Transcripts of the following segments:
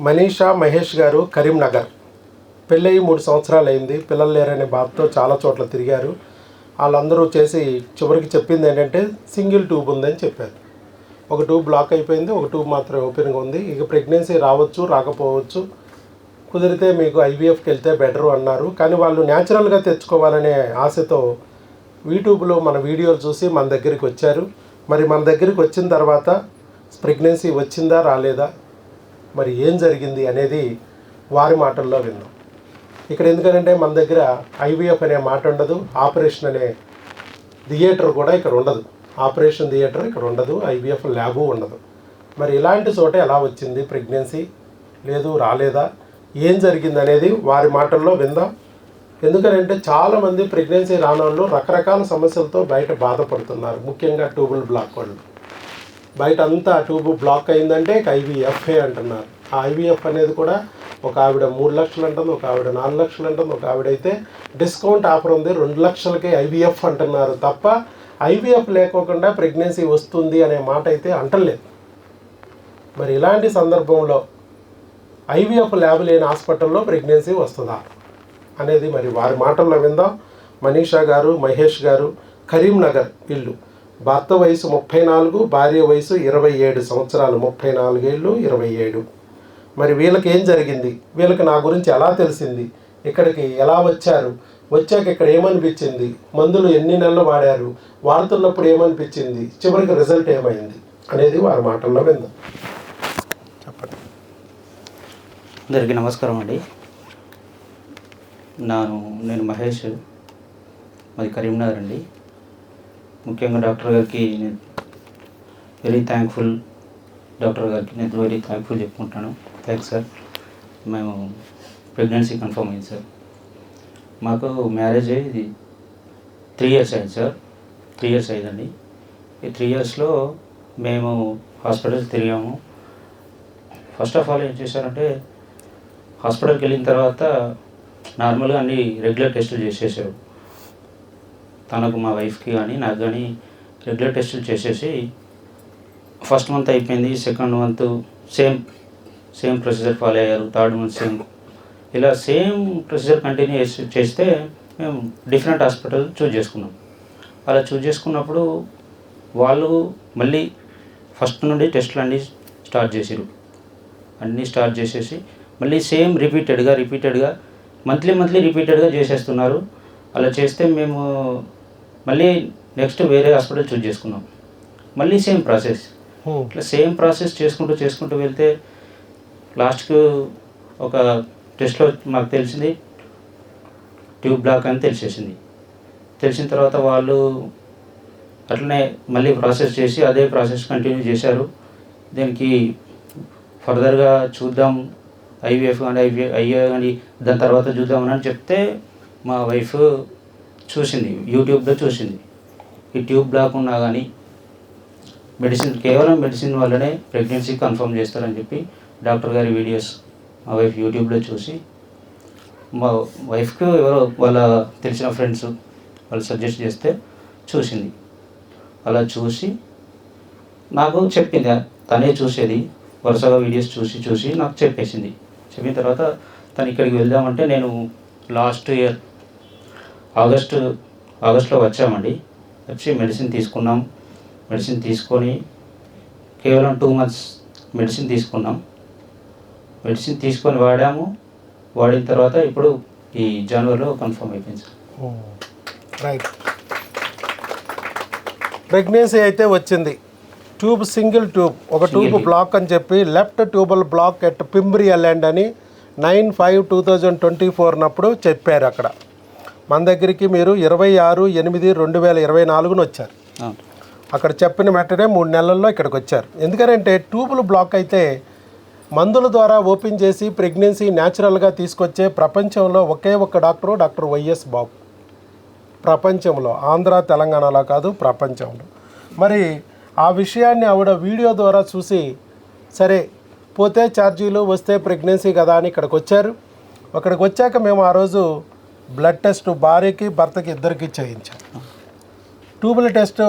మనీషా మహేష్ గారు కరీంనగర్. పెళ్ళయి మూడు సంవత్సరాలు అయింది పిల్లలు లేరనే బాధతో చాలా చోట్ల తిరిగారు. వాళ్ళందరూ చేసి చివరికి చెప్పింది ఏంటంటే సింగిల్ ట్యూబ్ ఉందని చెప్పారు. ఒక ట్యూబ్ బ్లాక్ అయిపోయింది. ఒక ట్యూబ్ మాత్రమే ఓపెన్గా ఉంది. ఇక ప్రెగ్నెన్సీ రావచ్చు రాకపోవచ్చు. కుదిరితే మీకు ఐవీఎఫ్కి వెళ్తే బెటరు అన్నారు. కానీ వాళ్ళు న్యాచురల్గా తెచ్చుకోవాలనే ఆశతో యూట్యూబ్లో మన వీడియోలు చూసి మన దగ్గరికి వచ్చారు. మరి మన దగ్గరికి వచ్చిన తర్వాత ప్రెగ్నెన్సీ వచ్చిందా రాలేదా? మరి ఏం జరిగింది అనేది వారి మాటల్లో విందాం. ఇక్కడ ఎందుకంటే మన దగ్గర ఐవీఎఫ్ అనే మాట ఉండదు ఆపరేషన్ అనే థియేటర్ కూడా ఇక్కడ ఉండదు. ఆపరేషన్ థియేటర్ ఇక్కడ ఉండదు ఐవీఎఫ్ ల్యాబు ఉండదు. మరి ఇలాంటి చోట ఎలా వచ్చింది ప్రెగ్నెన్సీ? లేదు రాలేదా? ఏం జరిగింది అనేది వారి మాటల్లో విందాం. ఎందుకంటే చాలామంది ప్రెగ్నెన్సీ రానోళ్ళు రకరకాల సమస్యలతో బయట బాధపడుతున్నారు ముఖ్యంగా ట్యూబుల్ బ్లాక్ వాళ్ళు. బయట అంతా ట్యూబ్ బ్లాక్ అయిందంటే ఐవీఎఫ్ఏ అంటున్నారు. ఆ ఐవీఎఫ్ అనేది కూడా ఒక ఆవిడ మూడు లక్షలు అంటుంది ఒక ఆవిడ నాలుగు లక్షలు అంటుంది ఒక ఆవిడ అయితే డిస్కౌంట్ ఆఫర్ ఉంది రెండు లక్షలకే ఐవీఎఫ్ అంటున్నారు తప్ప ఐవీఎఫ్ లేకోకుండా ప్రెగ్నెన్సీ వస్తుంది అనే మాట అయితే అంటలేదు. మరి ఇలాంటి సందర్భంలో ఐవీఎఫ్ ల్యాబ్ లేని హాస్పిటల్లో ప్రెగ్నెన్సీ వస్తుందా అనేది మరి వారి మాటల్లో విందాం. మనీషా గారు మహేష్ గారు కరీంనగర్ ఇల్లు. భర్త వయసు ముప్పై నాలుగు భార్య వయసు ఇరవై ఏడు సంవత్సరాలు ముప్పై నాలుగేళ్ళు ఇరవై ఏడు. మరి వీళ్ళకి ఏం జరిగింది? వీళ్ళకి నా గురించి ఎలా తెలిసింది? ఇక్కడికి ఎలా వచ్చారు? వచ్చాక ఇక్కడ ఏమనిపించింది? మందులు ఎన్ని నెలలు వాడారు? వాడుతున్నప్పుడు ఏమనిపించింది? చివరికి రిజల్ట్ ఏమైంది? అనేది వారి మాటల్లో విందాం. చెప్పండి. అందరికీ నమస్కారం అండి. నాను నేను మహేష్ మాది కరీంనగర్ అండి. ముఖ్యంగా డాక్టర్ గారికి నేను వెరీ థ్యాంక్ఫుల్ డాక్టర్ గారికి నేను వెరీ థ్యాంక్ఫుల్ చెప్పుకుంటాను. Thanks sir. మేము ప్రెగ్నెన్సీ కన్ఫర్మ్ అయింది సార్. మాకు మ్యారేజ్ ఇది త్రీ ఇయర్స్ అయింది సార్. త్రీ ఇయర్స్ అయిందండి. ఈ త్రీ ఇయర్స్లో మేము హాస్పిటల్స్ తిరిగాము. ఫస్ట్ ఆఫ్ ఆల్ ఏం చేశారంటే హాస్పిటల్కి వెళ్ళిన తర్వాత నార్మల్గా అన్ని రెగ్యులర్ టెస్టులు చేసేసారు. తనకు మా వైఫ్కి కానీ నాకు కానీ రెగ్యులర్ టెస్టులు చేసేసి ఫస్ట్ మంత్ అయిపోయింది second month same same procedure follow అయ్యారు థర్డ్ మంత్ సేమ్ ఇలా సేమ్ ప్రొసీజర్ కంటిన్యూ చేసి చేస్తే మేము డిఫరెంట్ హాస్పిటల్ చూజ్ చేసుకున్నాం. అలా చూజ్ చేసుకున్నప్పుడు వాళ్ళు మళ్ళీ ఫస్ట్ నుండి టెస్టులు అన్నీ స్టార్ట్ చేసిరు అన్నీ స్టార్ట్ చేసేసి మళ్ళీ సేమ్ రిపీటెడ్గా రిపీటెడ్గా మంత్లీ మంత్లీ రిపీటెడ్గా చేసేస్తున్నారు. అలా చేస్తే మేము మళ్ళీ నెక్స్ట్ వేరే హాస్పిటల్ చూజ్ చేసుకున్నాం. మళ్ళీ సేమ్ ప్రాసెస్. ఇట్లా సేమ్ ప్రాసెస్ చేసుకుంటూ చేసుకుంటూ వెళ్తే లాస్ట్కు ఒక టెస్ట్లో మాకు తెలిసింది ట్యూబ్ బ్లాక్ అని తెలిసేసింది. తెలిసిన తర్వాత వాళ్ళు అట్లనే మళ్ళీ ప్రాసెస్ చేసి అదే ప్రాసెస్ కంటిన్యూ చేశారు. దీనికి ఫర్దర్గా చూద్దాం ఐవీఎఫ్ కానీ ఐవీ ఐఏ కానీ దాని తర్వాత చూద్దామని అని చెప్తే మా వైఫ్ చూసింది యూట్యూబ్లో చూసింది. ఈ ట్యూబ్ బ్లాక్ ఉన్నా కానీ మెడిసిన్ కేవలం మెడిసిన్ వల్లనే ప్రెగ్నెన్సీ కన్ఫర్మ్ చేస్తారని చెప్పి డాక్టర్ గారి వీడియోస్ మా వైఫ్ యూట్యూబ్లో చూసి మా వైఫ్కి ఎవరో వాళ్ళ తెలిసిన ఫ్రెండ్స్ వాళ్ళు సజెస్ట్ చేస్తే చూసింది. అలా చూసి నాకు చెప్పింది తనే చూసేది వరుసగా వీడియోస్ చూసి చూసి నాకు చెప్పేసింది. చెప్పిన తర్వాత తను ఇక్కడికి వెళ్దామంటే నేను లాస్ట్ ఇయర్ ఆగస్టు ఆగస్ట్లో వచ్చామండి. వచ్చి మెడిసిన్ తీసుకున్నాం. మెడిసిన్ తీసుకొని కేవలం టూ మంత్స్ మెడిసిన్ తీసుకున్నాం. మెడిసిన్ తీసుకొని వాడాము. వాడిన తర్వాత ఇప్పుడు ఈ జనవరిలో కన్ఫర్మ్ అయిపోయింది. సార్ రైట్ ప్రెగ్నెన్సీ అయితే వచ్చింది. ట్యూబ్ సింగిల్ ట్యూబ్ ఒక ట్యూబ్. బ్లాక్ అని చెప్పి left tubal block at fimbrial end అని nine five two thousand twenty ఫోర్నప్పుడు చెప్పారు అక్కడ. మన దగ్గరికి మీరు ఇరవై ఆరు ఎనిమిది రెండు వేల ఇరవై నాలుగున వచ్చారు. అక్కడ చెప్పిన వెంటనే మూడు నెలల్లో ఇక్కడికి వచ్చారు. ఎందుకంటే ట్యూబులు బ్లాక్ అయితే మందుల ద్వారా ఓపెన్ చేసి ప్రెగ్నెన్సీ న్యాచురల్గా తీసుకొచ్చే ప్రపంచంలో ఒకే ఒక్క డాక్టరు డాక్టర్ వైఎస్ బాబు. ప్రపంచంలో ఆంధ్ర తెలంగాణలో కాదు ప్రపంచంలో. మరి ఆ విషయాన్ని ఆవిడ వీడియో ద్వారా చూసి సరే పోతే ఛార్జీలు వస్తే ప్రెగ్నెన్సీ కదా అని ఇక్కడికి వచ్చారు. అక్కడికి వచ్చాక మేము ఆ రోజు బ్లడ్ టెస్ట్ భార్యకి భర్తకి ఇద్దరికి చేయించాం. ట్యూబుల టెస్ట్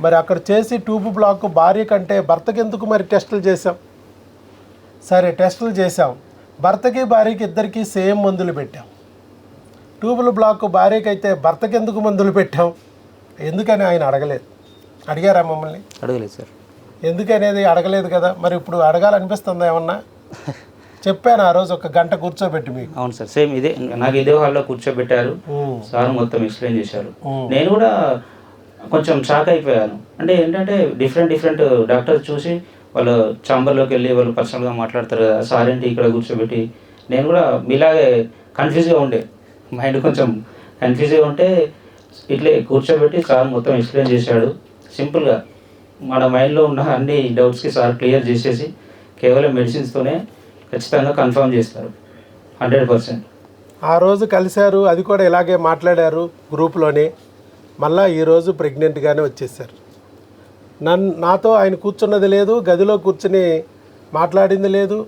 మరి అక్కడ చేసి ట్యూబ్ బ్లాక్ భార్య కంటే భర్తకి ఎందుకు మరి టెస్టులు చేసాం సరే టెస్టులు చేసాం భర్తకి భార్యకి ఇద్దరికి సేమ్ మందులు పెట్టాం. ట్యూబుల్ బ్లాక్ భార్యకి అయితే భర్తకి ఎందుకు మందులు పెట్టాం? ఎందుకని ఆయన అడగలేదు. అడిగారా మమ్మల్ని? అడగలేదు సార్. ఎందుకనేది అడగలేదు కదా. మరి ఇప్పుడు అడగాలనిపిస్తుందా ఏమన్నా? చెప్పాను ఆ రోజు ఒక గంట కూర్చోబెట్టి మీకు. అవును సార్ సేమ్ ఇదే. నాకు ఇదే హాల్లో కూర్చోబెట్టారు. సార్ మొత్తం ఎక్స్ప్లెయిన్ చేశారు. నేను కూడా కొంచెం షాక్ అయిపోయాను. అంటే ఏంటంటే డిఫరెంట్ డిఫరెంట్ డాక్టర్స్ చూసి వాళ్ళు చాంబర్లోకి వెళ్ళి వాళ్ళు పర్సనల్గా మాట్లాడతారు కదా సార్ ఏంటి ఇక్కడ కూర్చోబెట్టి? నేను కూడా మీలాగే కన్ఫ్యూజ్గా ఉండే. మైండ్ కొంచెం కన్ఫ్యూజ్గా ఉంటే ఇట్లే కూర్చోబెట్టి సార్ మొత్తం ఎక్స్ప్లెయిన్ చేశాడు. సింపుల్గా మన మైండ్లో ఉన్న అన్ని డౌట్స్కి సార్ క్లియర్ చేసేసి కేవలం మెడిసిన్స్తోనే ఖచ్చితంగా కన్ఫర్మ్ చేస్తారు. Hundred percent. ఆ రోజు కలిశారు అది కూడా ఇలాగే మాట్లాడారు గ్రూప్లోనే. మళ్ళా ఈరోజు ప్రెగ్నెంట్గానే వచ్చేసారు. నన్ను నాతో ఆయన కూర్చున్నది లేదు గదిలో కూర్చుని మాట్లాడింది లేదు.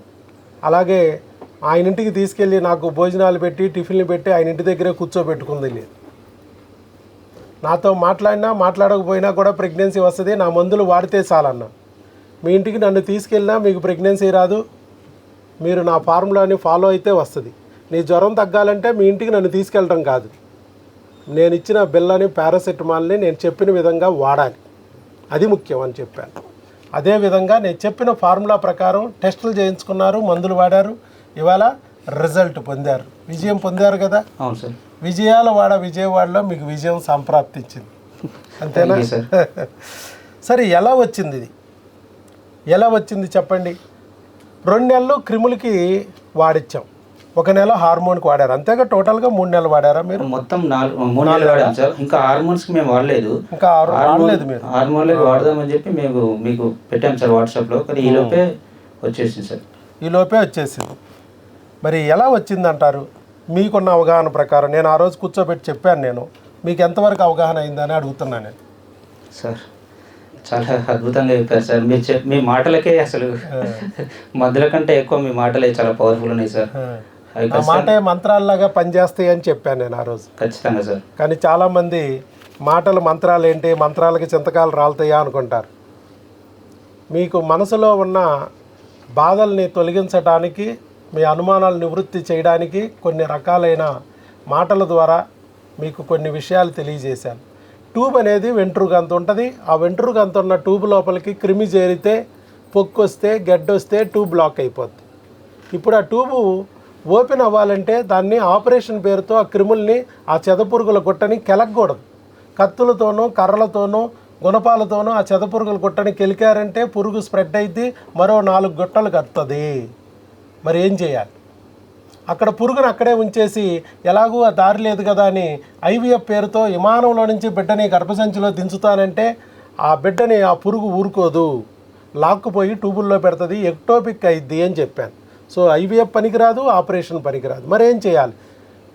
అలాగే ఆయన ఇంటికి తీసుకెళ్ళి నాకు భోజనాలు పెట్టి టిఫిన్లు పెట్టి ఆయన ఇంటి దగ్గరే కూర్చోబెట్టుకుంది లేదు. నాతో మాట్లాడినా మాట్లాడకపోయినా కూడా ప్రెగ్నెన్సీ వస్తుంది నా మందులు వాడితే చాలన్నా. మీ ఇంటికి నన్ను తీసుకెళ్ళినా మీకు ప్రెగ్నెన్సీ రాదు మీరు నా ఫార్ములాని ఫాలో అయితే వస్తుంది. నీ జ్వరం తగ్గాలంటే మీ ఇంటికి నన్ను తీసుకెళ్ళడం కాదు. నేను ఇచ్చిన బిల్లని పారాసెటమాల్ని నేను చెప్పిన విధంగా వాడాలి. అది ముఖ్యం అని చెప్పాను. అదేవిధంగా నేను చెప్పిన ఫార్ములా ప్రకారం టెస్టులు చేయించుకున్నారు మందులు వాడారు. ఇవాళ రిజల్ట్ పొందారు. విజయం పొందారు కదా? అవును సార్. విజయాల వాడ విజయవాడలో మీకు విజయం సంప్రాప్తించింది అంతేనా. సరే ఎలా వచ్చింది ఇది? ఎలా వచ్చింది చెప్పండి? రెండు నెలలు క్రిములకి వాడిచ్చాం. ఒక నెల హార్మోన్కి వాడారు. అంతేగా టోటల్గా మూడు నెలలు వాడారా మీరు? మొత్తం నాలుగు మూడు నెలలు వాడాం సార్. ఇంకా హార్మోన్స్కి మేము వాడలేదు. ఇంకా వాడలేదు మీరు? హార్మోన్లకి వాడదామని చెప్పి మేము మీకు పెట్టాం సార్ వాట్సాప్లో కానీ ఈ లోపే వచ్చేసింది సార్. ఈ లోపే వచ్చేసింది. మరి ఎలా వచ్చిందంటారు? మీకున్న అవగాహన ప్రకారం. నేను ఆ రోజు కూర్చోబెట్టి చెప్పాను నేను. మీకు ఎంతవరకు అవగాహన అయిందని అడుగుతున్నాను నేను. సార్ చాలా అద్భుతంగా చెప్పారు సార్. మీరు చెప్ మీ మాటలకే అసలు మందుల కంటే ఎక్కువ మీ మాటలే చాలా పవర్ఫుల్ ఉన్నాయి సార్. మాటే మంత్రాల్లాగా పనిచేస్తాయి అని చెప్పాను నేను ఆ రోజు. ఖచ్చితంగా సార్. కానీ చాలామంది మాటలు మంత్రాలు ఏంటి? మంత్రాలకి చింతకాలు రాలుతాయా అనుకుంటారు. మీకు మనసులో ఉన్న బాధల్ని తొలగించడానికి మీ అనుమానాలు నివృత్తి చేయడానికి కొన్ని రకాలైన మాటల ద్వారా మీకు కొన్ని విషయాలు తెలియజేశాను. ట్యూబ్ అనేది వెంట్రుక అంత ఉంటుంది. ఆ వెంట్రుక అంత ఉన్న ట్యూబ్ లోపలికి క్రిమి చేరితే పొక్కు వస్తే గడ్డ వస్తే ట్యూబ్ బ్లాక్ అయిపోద్ది. ఇప్పుడు ఆ ట్యూబు ఓపెన్ అవ్వాలంటే దాన్ని ఆపరేషన్ పేరుతో ఆ క్రిముల్ని ఆ చెదపురుగుల గుట్టని కెలకూడదు. కత్తులతోనూ కర్రలతోనూ గుణపాలతోనూ ఆ చెదపురుగుల గుట్టని కెలికారంటే పురుగు స్ప్రెడ్ అయితే మరో నాలుగు గుట్టలు కడుతుంది మరి ఏం చేయాలి? అక్కడ పురుగును అక్కడే ఉంచేసి ఎలాగూ ఆ దారి లేదు కదా అని ఐవీఎఫ్ పేరుతో విమానంలో నుంచి బిడ్డని గర్భసంచిలో దించుతానంటే ఆ బిడ్డని ఆ పురుగు ఊరుకోదు. లాక్కుపోయి ట్యూబుల్లో పెడుతుంది ఎక్టోపిక్ అయింది అని చెప్పాను. సో ఐవీఎఫ్ పనికిరాదు ఆపరేషన్ పనికిరాదు. మరేం చేయాలి?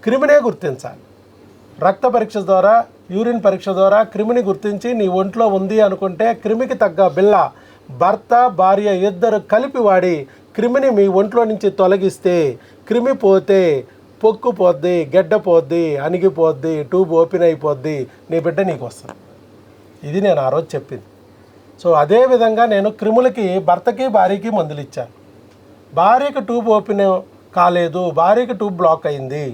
క్రిమినే గుర్తించాలి. రక్త పరీక్ష ద్వారా యూరిన్ పరీక్ష ద్వారా క్రిమిని గుర్తించి నీ ఒంట్లో ఉంది అనుకుంటే క్రిమికి తగ్గ బిల్ల భర్త భార్య ఇద్దరు కలిపి వాడి క్రిమిని మీ ఒంట్లో నుంచి తొలగిస్తే క్రిమి పోతే పొక్కు పోద్ది గెడ్డ పోద్ది అణిగిపోద్ది ట్యూబ్ ఓపెన్ అయిపోద్ది నీ బిడ్డ నీకు వస్తుంది. ఇది నేను ఆ రోజు చెప్పింది. సో అదే విధంగా నేను క్రిములకి భర్తకి భార్యకి మందులు ఇచ్చాను. భార్యకి ట్యూబ్ ఓపెన్ కాలేదు భార్యకి ట్యూబ్ బ్లాక్ అయింది.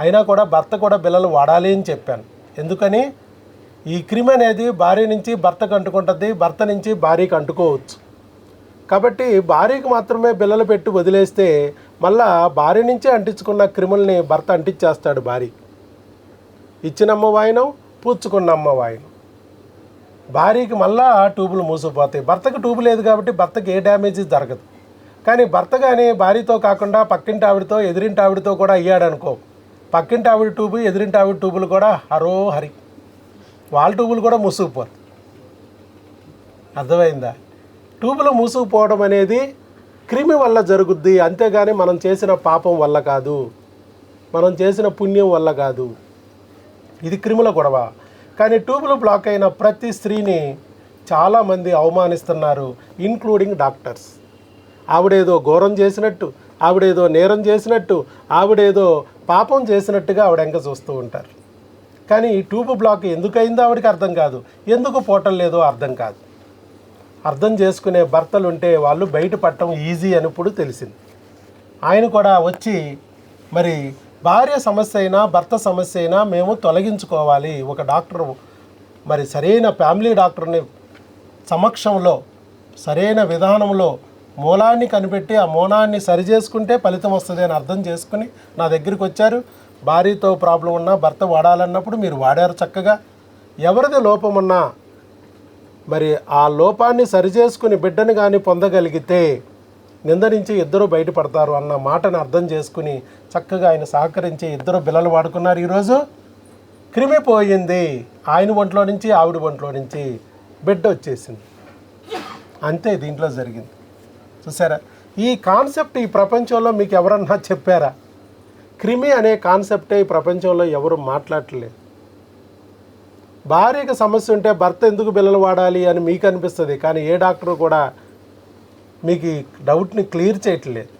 అయినా కూడా భర్త కూడా బిల్లలు వాడాలి అని చెప్పాను. ఎందుకని? ఈ క్రిమి అనేది భార్య నుంచి భర్తకు అంటుకుంటుంది భర్త నుంచి భార్యకి అంటుకోవచ్చు. కాబట్టి భార్యకి మాత్రమే పిల్లలు పెట్టి వదిలేస్తే మళ్ళా భార్య నుంచే అంటించుకున్న క్రిముల్ని భర్త అంటించేస్తాడు భార్య. ఇచ్చినమ్మ వాయినం పూచుకున్నమ్మ వాయినం. భార్యకి మళ్ళా ట్యూబులు మూసుకుపోతాయి. భర్తకు ట్యూబు లేదు కాబట్టి భర్తకి ఏ డ్యామేజ్ జరగదు. కానీ భర్త కానీ భార్యతో కాకుండా పక్కింటి ఆవిడతో ఎదిరింటి ఆవిడతో కూడా అయ్యాడనుకో పక్కింటి ఆవిడ ట్యూబు ఎదిరింటి ఆవిడ ట్యూబులు కూడా హరో హరి వాళ్ళ ట్యూబులు కూడా మూసుకుపోరు అర్థమైందా? ట్యూబ్లో మూసుకుపోవడం అనేది క్రిమి వల్ల జరుగుద్ది. అంతేగాని మనం చేసిన పాపం వల్ల కాదు. మనం చేసిన పుణ్యం వల్ల కాదు. ఇది క్రిముల గొడవ. కానీ ట్యూబ్లు బ్లాక్ అయిన ప్రతి స్త్రీని చాలామంది అవమానిస్తున్నారు ఇన్క్లూడింగ్ డాక్టర్స్. ఆవిడేదో ఘోరం చేసినట్టు ఆవిడేదో నేరం చేసినట్టు ఆవిడేదో పాపం చేసినట్టుగా ఆవిడ ఎంక చూస్తూ ఉంటారు. కానీ ఈ ట్యూబ్ బ్లాక్ ఎందుకు అయిందో ఆవిడకి అర్థం కాదు. ఎందుకు పోటం లేదో అర్థం కాదు. అర్థం చేసుకునే భర్తలు ఉంటే వాళ్ళు బయటపడటం ఈజీ అని ఇప్పుడు తెలిసింది. ఆయన కూడా వచ్చి మరి భార్య సమస్య అయినా భర్త సమస్య అయినా మేము తొలగించుకోవాలి. ఒక డాక్టర్ మరి సరైన ఫ్యామిలీ డాక్టర్ని సమక్షంలో సరైన విధానంలో మూలాన్ని కనిపెట్టి ఆ మూలాన్ని సరిచేసుకుంటే ఫలితం వస్తుంది అని అర్థం చేసుకుని నా దగ్గరికి వచ్చారు. భార్యతో ప్రాబ్లం ఉన్నా భర్త వాడాలన్నప్పుడు మీరు వాడారు చక్కగా. ఎవరిది లోపం ఉన్నా మరి ఆ లోపాన్ని సరిచేసుకుని బిడ్డను కానీ పొందగలిగితే నిందరించి ఇద్దరు బయటపడతారు అన్న మాటను అర్థం చేసుకుని చక్కగా ఆయన సహకరించి ఇద్దరు బిల్లలు వాడుకున్నారు ఈరోజు. క్రిమి పోయింది. ఆయన ఒంట్లో నుంచి ఆవిడ ఒంట్లో నుంచి బిడ్డ వచ్చేసింది. అంతే దీంట్లో జరిగింది. చూసారా? ఈ కాన్సెప్ట్ ఈ ప్రపంచంలో మీకు ఎవరన్నా చెప్పారా? క్రిమి అనే కాన్సెప్టే ఈ ప్రపంచంలో ఎవరు మాట్లాడట్లేదు. భార్యకు సమస్య ఉంటే భర్త ఎందుకు బిల్లలు వాడాలి అని మీకు అనిపిస్తుంది కానీ ఏ డాక్టర్ కూడా మీకు డౌట్ని క్లియర్ చేయట్లేదు.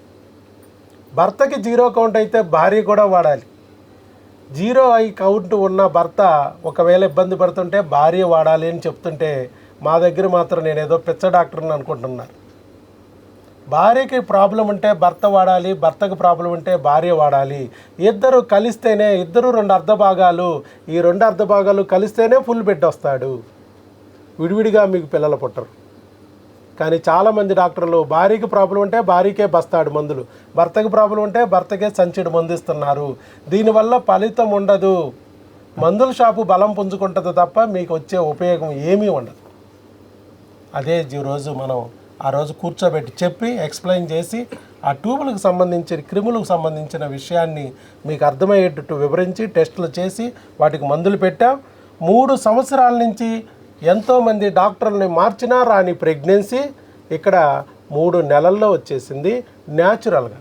భర్తకి జీరో కౌంట్ అయితే భార్య కూడా వాడాలి. జీరో ఐ కౌంట్ ఉన్న భర్త ఒకవేళ ఇబ్బంది పడుతుంటే భార్య వాడాలి అని చెప్తుంటే మా దగ్గర మాత్రం నేను ఏదో పిచ్చ డాక్టర్ని అనుకుంటున్నాను భార్యకి ప్రాబ్లం ఉంటే భర్త వాడాలి భర్తకు ప్రాబ్లం ఉంటే భార్య వాడాలి. ఇద్దరు కలిస్తేనే ఇద్దరు రెండు అర్ధ భాగాలు ఈ రెండు అర్ధ భాగాలు కలిస్తేనే ఫుల్ బెడ్ వస్తాడు. విడివిడిగా మీకు పిల్లలు పుట్టరు. కానీ చాలామంది డాక్టర్లు భార్యకి ప్రాబ్లం ఉంటే భార్యకే బస్తాడు మందులు భర్తకి ప్రాబ్లం ఉంటే భర్తకే సంచిడు మందు ఇస్తున్నారు. దీనివల్ల ఫలితం ఉండదు. మందుల షాపు బలం పుంజుకుంటుంది తప్ప మీకు వచ్చే ఉపయోగం ఏమీ ఉండదు. అదే ఈరోజు మనం ఆ రోజు కూర్చోబెట్టి చెప్పి ఎక్స్ప్లెయిన్ చేసి ఆ ట్యూబులకు సంబంధించిన క్రిములకు సంబంధించిన విషయాన్ని మీకు అర్థమయ్యేటట్టు వివరించి టెస్టులు చేసి వాటికి మందులు పెట్టాం. మూడు సంవత్సరాల నుంచి ఎంతోమంది డాక్టర్లని మార్చినా రాని ప్రెగ్నెన్సీ ఇక్కడ మూడు నెలల్లో వచ్చేసింది న్యాచురల్గా.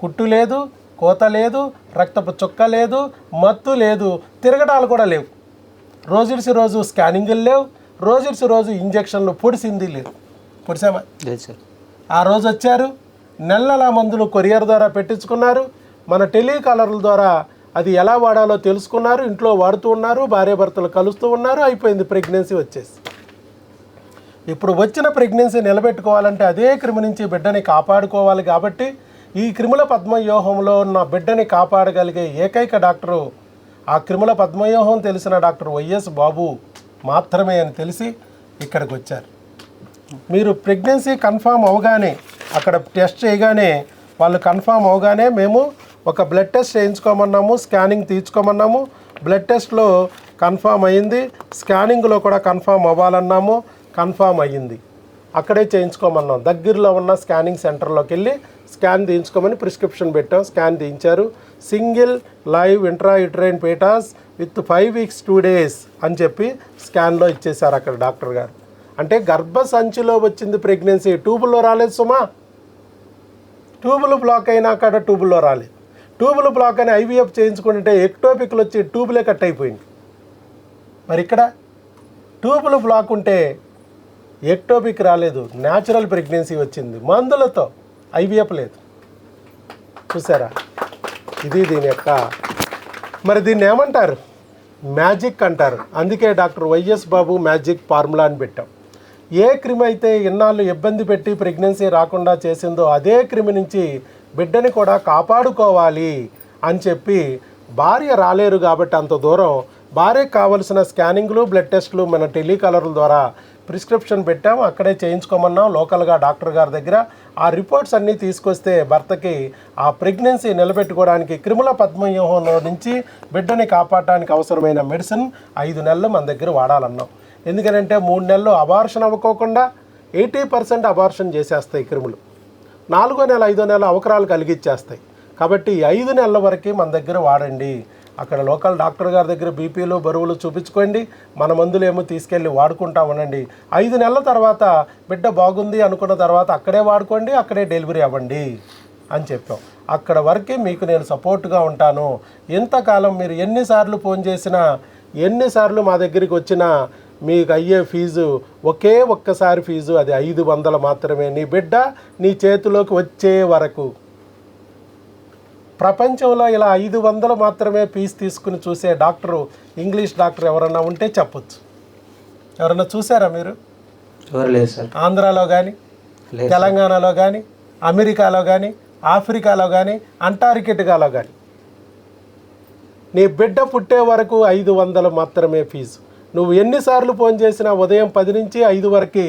కుట్టు లేదు కోత లేదు రక్తపు చుక్క లేదు మత్తు లేదు తిరగడాలు కూడా లేవు. రోజుడిసి రోజు స్కానింగ్లు లేవు రోజుడిసి రోజు ఇంజక్షన్లు పొడిసింది లేదు. పొడిసామా లేదు సార్. ఆ రోజు వచ్చారు నెల నెల మందులు కొరియర్ ద్వారా పెట్టించుకున్నారు మన టెలికాలర్ల ద్వారా అది ఎలా వాడాలో తెలుసుకున్నారు ఇంట్లో వాడుతూ ఉన్నారు భార్యాభర్తలు కలుస్తూ ఉన్నారు అయిపోయింది ప్రెగ్నెన్సీ వచ్చేసి. ఇప్పుడు వచ్చిన ప్రెగ్నెన్సీ నిలబెట్టుకోవాలంటే అదే క్రిమి నుంచి బిడ్డని కాపాడుకోవాలి కాబట్టి ఈ క్రిముల పద్మవ్యూహంలో ఉన్న బిడ్డని కాపాడగలిగే ఏకైక డాక్టరు ఆ క్రిముల పద్మవ్యూహం తెలిసిన డాక్టర్ వైఎస్ బాబు మాత్రమే అని తెలిసి ఇక్కడికి వచ్చారు. మీరు ప్రెగ్నెన్సీ కన్ఫామ్ అవగానే అక్కడ టెస్ట్ చేయగానే వాళ్ళు కన్ఫామ్ అవగానే మేము ఒక బ్లడ్ టెస్ట్ చేయించుకోమన్నాము స్కానింగ్ తీర్చుకోమన్నాము బ్లడ్ టెస్ట్లో కన్ఫామ్ అయ్యింది స్కానింగ్లో కూడా కన్ఫామ్ అవ్వాలన్నాము కన్ఫామ్ అయ్యింది. అక్కడే చేయించుకోమన్నాం. దగ్గరలో ఉన్న స్కానింగ్ సెంటర్లోకి వెళ్ళి స్కాన్ తీయించుకోమని ప్రిస్క్రిప్షన్ పెట్టాం scan తీయించారు. Single live intrauterine foetus with five weeks two days అని చెప్పి స్కాన్లో ఇచ్చేశారు అక్కడ డాక్టర్ గారు. అంటే గర్భ సంచిలో వచ్చింది ప్రెగ్నెన్సీ. ట్యూబుల్లో రాలేదు సుమా. ట్యూబులు బ్లాక్ అయినా కాడ ట్యూబుల్లో రాలేదు. ట్యూబులు బ్లాక్ అని ఐవీఎఫ్ చేయించుకుంటే ఎక్టోపిక్లు వచ్చి ట్యూబులే కట్ అయిపోయింది. మరి ఇక్కడ ట్యూబులు బ్లాక్ ఉంటే ఎక్టోపిక్ రాలేదు. న్యాచురల్ ప్రెగ్నెన్సీ వచ్చింది. మందులతో ఐవీఎఫ్ లేదు. చూసారా? ఇది దీని యొక్క మరి దీన్ని ఏమంటారు? మ్యాజిక్ అంటారు. అందుకే doctor YS Babu magic formula అని పెట్టాం. ఏ క్రిమి అయితే ఇన్నాళ్ళు ఇబ్బంది పెట్టి ప్రెగ్నెన్సీ రాకుండా చేసిందో అదే క్రిమి నుంచి బిడ్డని కూడా కాపాడుకోవాలి అని చెప్పి భార్య రాలేరు కాబట్టి అంత దూరం. భార్యకు కావలసిన స్కానింగ్లు బ్లడ్ టెస్ట్లు మన టెలికాలర్ల ద్వారా ప్రిస్క్రిప్షన్ పెట్టాం అక్కడే చేయించుకోమన్నాం లోకల్గా డాక్టర్ గారి దగ్గర. ఆ రిపోర్ట్స్ అన్నీ తీసుకొస్తే భర్తకి ఆ ప్రెగ్నెన్సీ నిలబెట్టుకోవడానికి క్రిముల పద్మవ్యూహంలో నుంచి బిడ్డని కాపాడటానికి అవసరమైన మెడిసిన్ ఐదు నెలలు మన దగ్గర వాడాలన్నాం. ఎందుకంటే మూడు నెలలు అబార్షన్ అవ్వకోకుండా ఎయిటీ పర్సెంట్ అబార్షన్ చేసేస్తాయి క్రిములు. నాలుగో నెల ఐదో నెల అవకరాలు కలిగిచ్చేస్తాయి. కాబట్టి ఐదు నెలల వరకు మన దగ్గర వాడండి. అక్కడ లోకల్ డాక్టర్ గారి దగ్గర బీపీలు బరువులు చూపించుకోండి. మన మందులు ఏమో తీసుకెళ్ళి వాడుకుంటా ఉండండి. ఐదు నెలల తర్వాత బిడ్డ బాగుంది అనుకున్న తర్వాత అక్కడే వాడుకోండి అక్కడే డెలివరీ అవ్వండి అని చెప్పాం. అక్కడ వరకే మీకు నేను సపోర్ట్గా ఉంటాను. ఇంతకాలం మీరు ఎన్నిసార్లు ఫోన్ చేసినా ఎన్నిసార్లు మా దగ్గరికి వచ్చినా మీకు అయ్యే ఫీజు ఒకే ఒక్కసారి ఫీజు అది ఐదు వందలు మాత్రమే. నీ బిడ్డ నీ చేతిలోకి వచ్చే వరకు. ప్రపంచంలో ఇలా ఐదు వందలు మాత్రమే ఫీజు తీసుకుని చూసే డాక్టరు ఇంగ్లీష్ డాక్టర్ ఎవరన్నా ఉంటే చెప్పొచ్చు. ఎవరన్నా చూసారా మీరు? ఆంధ్రాలో కానీ తెలంగాణలో కానీ అమెరికాలో కానీ ఆఫ్రికాలో కానీ అంటార్కిటికాలో కానీ నీ బిడ్డ పుట్టే వరకు ఐదు వందలు మాత్రమే ఫీజు. నువ్వు ఎన్నిసార్లు ఫోన్ చేసినా ఉదయం పది నుంచి ఐదు వరకు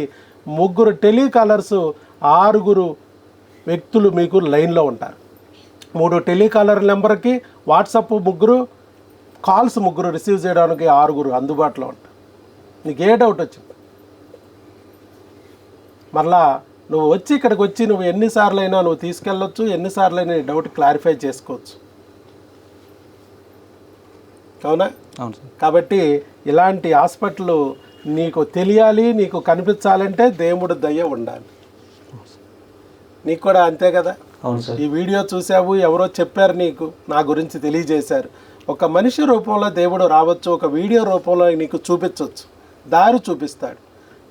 ముగ్గురు టెలికాలర్స్ ఆరుగురు వ్యక్తులు మీకు లైన్లో ఉంటారు. మూడు టెలికాలర్ నెంబర్కి వాట్సప్ ముగ్గురు కాల్స్ ముగ్గురు రిసీవ్ చేయడానికి ఆరుగురు అందుబాటులో ఉంటారు. నీకు ఏ డౌట్ వచ్చింది? మరలా నువ్వు వచ్చి ఇక్కడికి వచ్చి నువ్వు ఎన్నిసార్లు అయినా నువ్వు తీసుకెళ్ళొచ్చు ఎన్నిసార్లు అయినా డౌట్ క్లారిఫై చేసుకోవచ్చు. అవునా? అవును సార్. కాబట్టి ఇలాంటి హాస్పిటల్ నీకు తెలియాలి నీకు కనిపించాలంటే దేవుడు దయ ఉండాలి. నీకు కూడా అంతే కదా? అవును సార్. ఈ వీడియో చూసావు ఎవరో చెప్పారు నీకు నా గురించి తెలియజేశారు. ఒక మనిషి రూపంలో దేవుడు రావచ్చు ఒక వీడియో రూపంలో నీకు చూపించవచ్చు దారి చూపిస్తాడు.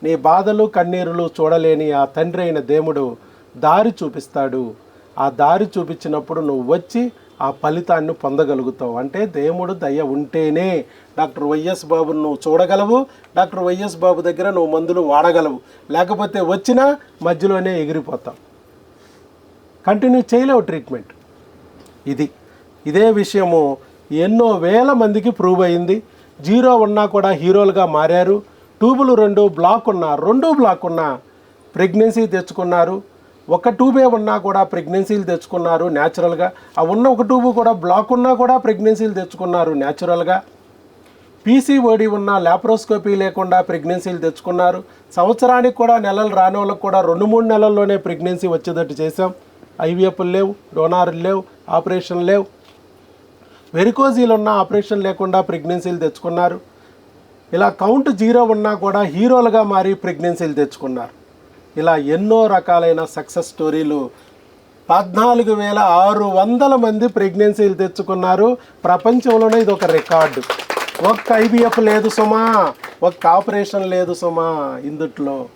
నీ బాధలు కన్నీరులు చూడలేని ఆ తండ్రి అయిన దేవుడు దారి చూపిస్తాడు. ఆ దారి చూపించినప్పుడు నువ్వు వచ్చి ఆ ఫలితాన్ని పొందగలుగుతావు. అంటే దేవుడు దయ ఉంటేనే డాక్టర్ వైఎస్ బాబును నువ్వు చూడగలవు డాక్టర్ వైఎస్ బాబు దగ్గర నువ్వు మందులు వాడగలవు. లేకపోతే వచ్చినా మధ్యలోనే ఎగిరిపోతావు. కంటిన్యూ చేయలేవు ట్రీట్మెంట్ ఇది ఇదే విషయము ఎన్నో వేల మందికి ప్రూవ్ అయింది. జీరో ఉన్నా కూడా హీరోలుగా మారారు. ట్యూబులు రెండు బ్లాక్ ఉన్నా రెండు బ్లాక్ ఉన్నా ప్రెగ్నెన్సీ తెచ్చుకున్నారు. ఒక ట్యూబే ఉన్నా కూడా ప్రెగ్నెన్సీలు తెచ్చుకున్నారు న్యాచురల్గా. ఆ ఉన్న ఒక ట్యూబు కూడా బ్లాక్ ఉన్నా కూడా ప్రెగ్నెన్సీలు తెచ్చుకున్నారు న్యాచురల్గా. పీసీఓడి ఉన్న లాప్రోస్కోపీ లేకుండా ప్రెగ్నెన్సీలు తెచ్చుకున్నారు. సంవత్సరానికి కూడా నెలలు రాని వాళ్ళకి కూడా రెండు మూడు నెలల్లోనే ప్రెగ్నెన్సీ వచ్చేటట్టు చేసాం ఐవీఎఫ్లు లేవు డోనార్లు లేవు ఆపరేషన్ లేవు. వెరికోజీలు ఉన్న ఆపరేషన్ లేకుండా ప్రెగ్నెన్సీలు తెచ్చుకున్నారు. ఇలా కౌంట్ జీరో ఉన్నా కూడా హీరోలుగా మారి ప్రెగ్నెన్సీలు తెచ్చుకున్నారు. ఇలా ఎన్నో రకాలైన సక్సెస్ స్టోరీలు. పద్నాలుగు వేల ఆరు వందల మంది ప్రెగ్నెన్సీలు తెచ్చుకున్నారు. ప్రపంచంలోనే ఇది ఒక రికార్డు. ఒక్క ఐబిఎఫ్ లేదు సుమా. ఒక్క ఆపరేషన్ లేదు సుమా ఇందుట్లో.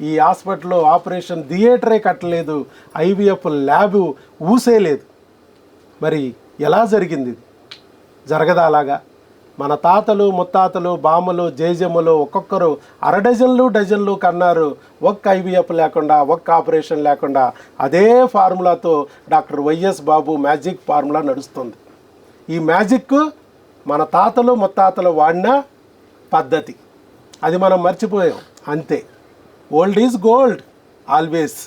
ఈ హాస్పిటల్లో ఆపరేషన్ థియేటరే కట్టలేదు. ఐవీఎఫ్ ల్యాబ్ ఊసే లేదు మరి ఎలా జరిగింది? ఇది జరగదా అలాగా? మన తాతలు ముత్తాతలు బామలు జేజములు ఒక్కొక్కరు అర డజన్లు డజన్లు కన్నారు. ఒక్క ఐవీఎఫ్ లేకుండా ఒక్క ఆపరేషన్ లేకుండా అదే ఫార్ములాతో doctor YS Babu magic formula నడుస్తుంది. ఈ మ్యాజిక్ మన తాతలు ముత్తాతలు వాడిన పద్ధతి. అది మనం మర్చిపోయాం. అంతే. Old is gold always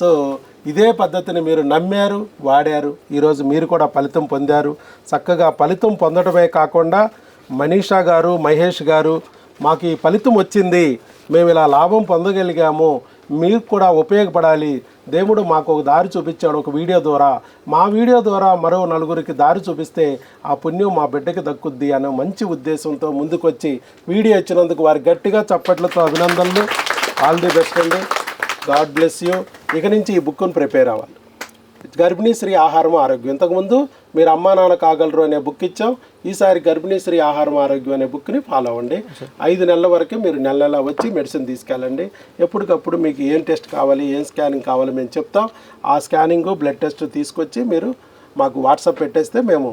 so ఇదే పద్ధతిని మీరు నమ్మారు వాడారు. ఈరోజు మీరు కూడా ఫలితం పొందారు. చక్కగా ఫలితం పొందడమే కాకుండా మనీషా గారు మహేష్ గారు మాకు ఈ ఫలితం వచ్చింది. మేము ఇలా లాభం పొందగలిగాము. మీకు కూడా ఉపయోగపడాలి. దేవుడు మాకు ఒక దారి చూపించాడు ఒక వీడియో ద్వారా. మా వీడియో ద్వారా మరో నలుగురికి దారి చూపిస్తే ఆ పుణ్యం మా బిడ్డకి దక్కుద్ది అనే మంచి ఉద్దేశంతో ముందుకొచ్చి వీడియో ఇచ్చినందుకు వారి గట్టిగా చప్పట్లతో అభినందనలు. ఆల్ ది బెస్ట్ అండి. God bless you. ఇక నుంచి ఈ బుక్ను ప్రిపేర్ అవ్వాలి. గర్భిణీ స్త్రీ ఆహారం ఆరోగ్యం. ఇంతకుముందు మీరు అమ్మా నాన్న కాగలరు అనే బుక్ ఇచ్చాం. ఈసారి గర్భిణీ స్త్రీ ఆహారం ఆరోగ్యం అనే బుక్ని ఫాలో అవ్వండి. ఐదు నెలల వరకు మీరు నెల నెల వచ్చి మెడిసిన్ తీసుకెళ్ళండి. ఎప్పటికప్పుడు మీకు ఏం టెస్ట్ కావాలి ఏం స్కానింగ్ కావాలి మేము చెప్తాం. ఆ స్కానింగ్ బ్లడ్ టెస్ట్ తీసుకొచ్చి మీరు మాకు వాట్సాప్ పెట్టేస్తే మేము